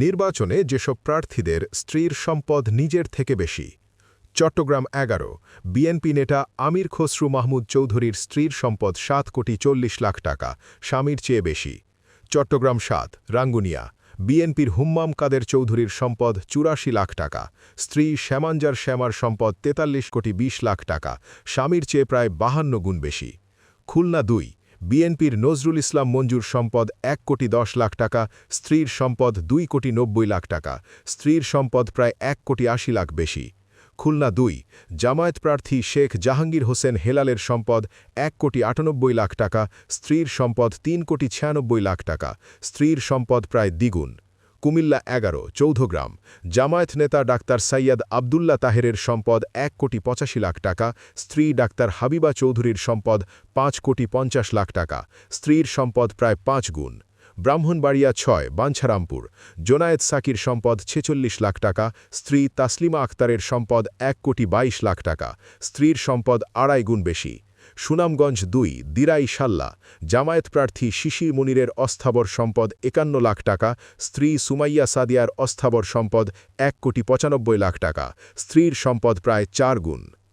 নির্বাচনে যেসব প্রার্থীদের স্ত্রীর সম্পদ নিজের থেকে বেশি। চট্টগ্রাম এগারো, বিএনপি নেতা আমির খসরু মাহমুদ চৌধুরীর স্ত্রীর সম্পদ সাত কোটি চল্লিশ লাখ টাকা, স্বামীর চেয়ে বেশি। চট্টগ্রাম সাত, রাঙ্গুনিয়া, বিএনপির হুম্মাম কাদের চৌধুরীর সম্পদ চুরাশি লাখ টাকা, স্ত্রী শ্যামাঞ্জার শ্যামার সম্পদ তেতাল্লিশ কোটি বিশ লাখ টাকা, স্বামীর চেয়ে প্রায় বাহান্ন গুণ বেশি। খুলনা দুই বিএনপির নজরুল ইসলাম মঞ্জুর সম্পদ এক কোটি দশ লাখ টাকা, স্ত্রীর সম্পদ দুই কোটি নব্বই লাখ টাকা, স্ত্রীর সম্পদ প্রায় এক কোটি আশি লাখ বেশি। খুলনা দুই, জামায়াত প্রার্থী শেখ জাহাঙ্গীর হোসেন হেলালের সম্পদ এক কোটি আটানব্বই লাখ টাকা, স্ত্রীর সম্পদ তিন কোটি ছিয়ানব্বই লাখ টাকা, স্ত্রীর সম্পদ প্রায় দ্বিগুণ। কুমিল্লা এগারো, চৌধগ্রাম। জামায়াত নেতা ডাক্তার সৈয়দ আবদুল্লা তাহেরের সম্পদ এক কোটি পঁচাশি লাখ টাকা, স্ত্রী ডাক্তার হাবিবা চৌধুরীর সম্পদ পাঁচ কোটি পঞ্চাশ লাখ টাকা, স্ত্রীর সম্পদ প্রায় পাঁচ গুণ। ব্রাহ্মণবাড়িয়া ছয়, বাঞ্ছারামপুর। জোনায়েদ সাকির সম্পদ ছেচল্লিশ লাখ টাকা, স্ত্রী তাসলিমা আক্তারের সম্পদ এক কোটি বাইশ লাখ টাকা, স্ত্রীর সম্পদ আড়াই গুণ বেশি। সুনামগঞ্জ দুই, দিরাই সাল্লা, জামায়াত প্রার্থী শিশির মুনিরের অস্থাবর সম্পদ একান্ন লাখ টাকা, স্ত্রী সুমাইয়া সাদিয়ার অস্থাবর সম্পদ এক কোটি পঁচানব্বই লাখ টাকা, স্ত্রীর সম্পদ প্রায় চার গুণ।